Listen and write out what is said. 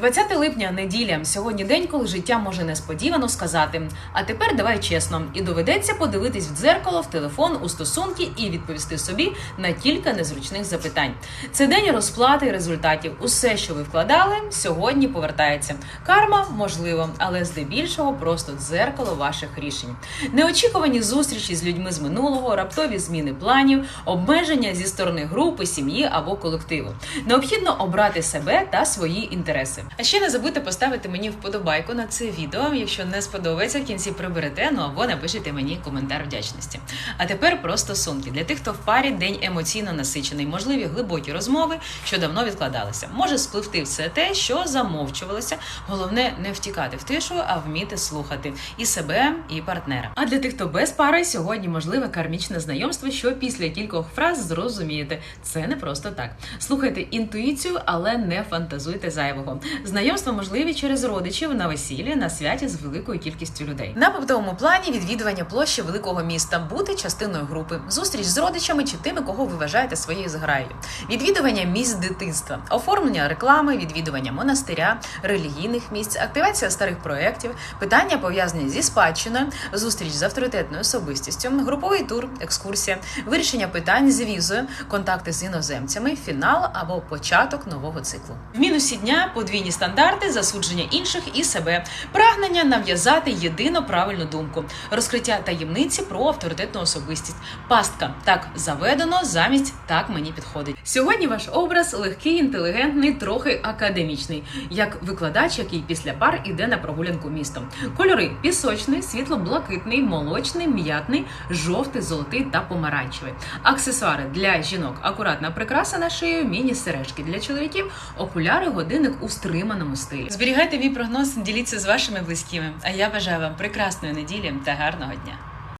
20 липня, неділя. Сьогодні день, коли життя може несподівано сказати. А тепер давай чесно, і доведеться подивитись в дзеркало, в телефон, у стосунки і відповісти собі на кілька незручних запитань. Це день розплати результатів. Усе, що ви вкладали, сьогодні повертається. Карма можливо, але здебільшого просто дзеркало ваших рішень. Неочікувані зустрічі з людьми з минулого, раптові зміни планів, обмеження зі сторони групи, сім'ї або колективу. Необхідно обрати себе та свої інтереси. А ще не забудьте поставити мені вподобайку на це відео. Якщо не сподобається, в кінці приберете, ну або напишіть мені коментар вдячності. А тепер про стосунки. Для тих, хто в парі день емоційно насичений, можливі глибокі розмови, що давно відкладалися. Може спливти все те, що замовчувалося. Головне не втікати в тишу, а вміти слухати і себе, і партнера. А для тих, хто без пари, сьогодні можливе кармічне знайомство, що після кількох фраз зрозумієте. Це не просто так. Слухайте інтуїцію, але не фантазуйте зайвого. Знайомства можливі через родичів на весіллі на святі з великою кількістю людей. На побутовому плані відвідування площі великого міста, бути частиною групи, зустріч з родичами чи тими, кого ви вважаєте своєю зграєю, відвідування місць дитинства, оформлення реклами, відвідування монастиря, релігійних місць, активація старих проєктів, питання пов'язані зі спадщиною, зустріч з авторитетною особистістю, груповий тур, екскурсія, вирішення питань з візою, контакти з іноземцями, фінал або початок нового циклу. В мінусі дня подвійні стандарти, засудження інших і себе, прагнення нав'язати єдино правильну думку, розкриття таємниці про авторитетну особистість, пастка так заведено замість так мені підходить. Сьогодні ваш образ легкий, інтелігентний, трохи академічний, як викладач, який після пар іде на прогулянку містом. Кольори пісочний, світло-блакитний, молочний, м'ятний, жовтий, золотий та помаранчевий. Аксесуари для жінок, акуратна прикраса на шию, міні-сережки для чоловіків, окуляри, годинник у стриманому стилі. Зберігайте мій прогноз, діліться з вашими близькими. А я бажаю вам прекрасної неділі та гарного дня.